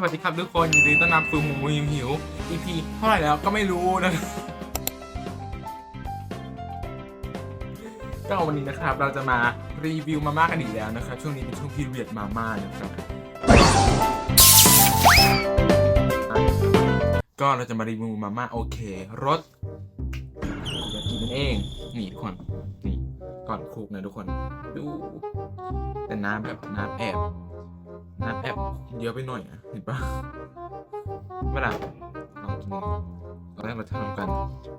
สวัสดีครับทุกคนยินดีต้อนรับสู่หมูหิวหิว EP เท่าไหร่แล้วก็ไม่รู้นะก็วันนี้นะครับเราจะมารีวิวมาม่ากันอีกแล้วนะครับ ช่วงนี้เป็นช่วงพีเรียดมาม่านะครับก็เราจะมารีวิวมาม่าโอเครสอยากกินนั่นเอง นี่ทุกคนนี่ก่อนคลุกนะทุกคน ดู แต่น้ำแบบน้ำแอบ เยอะไปหน่อยอะเห็นปะเวลาลองกินตอนแรกเราทำกัน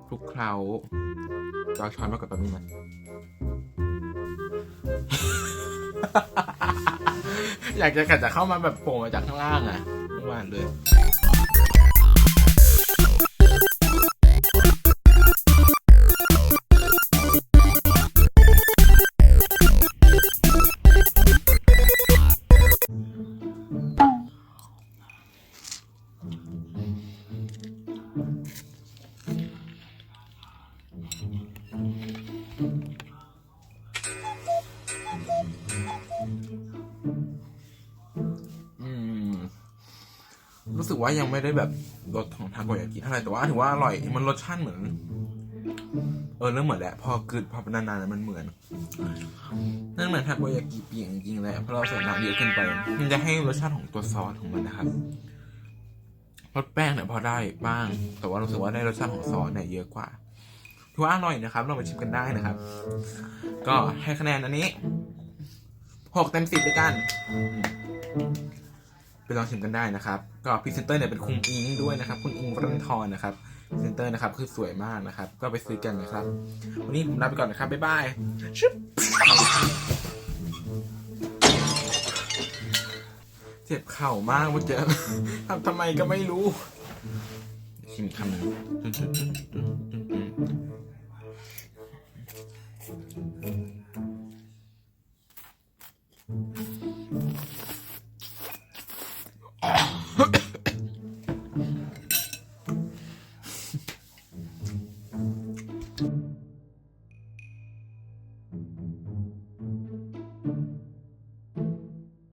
คลุกเคล้าวเราช้อนมากับแบบนี้มันอยากจะกัดจะเข้ามาแบบโผล่มาจากข้างล่างอะเมื่อวานเลย รู้สึกว่ายังไม่ได้แบบรสของทาโกยากิเท่าไหร่แต่ว่าถือว่าอร่อยมันรสชาติเหมือน เออเริ่มเหมือนแหละพอกลืนพอเป็นนานๆมันเหมือนนั่นเหมือนทาโกยากิเปียงจริงๆแหละเพราะเราใส่น้ำเยอะเกินไป มันจะให้รสชาติของตัวซอสของมันนะครับรสแป้งเนี่ยพอได้บ้าง แต่ว่ารู้สึกว่าได้รสชาติของซอสเนี่ยเยอะกว่าถือว่าอร่อยนะครับลองไปชิมกันได้นะครับ ก็ให้คะแนนอันนี้หกเต็มสิบด้วยกัน ไปลองชิมกันได้นะครับ ก็พรีเซนเตอร์เนี่ยเป็นคุณอิงด้วยนะครับ คุณอิงรันทรนะครับพรีเซนเตอร์นะครับคือสวยมากนะครับ ก็ไปซื้อกันนะครับ วันนี้ผมลาไปก่อนนะครับ บ๊ายบายชึบเจ็บเข่ามากเมื่อกี้ทำทำไมก็ไม่รู้ ชิมอีกคำหนึ่ง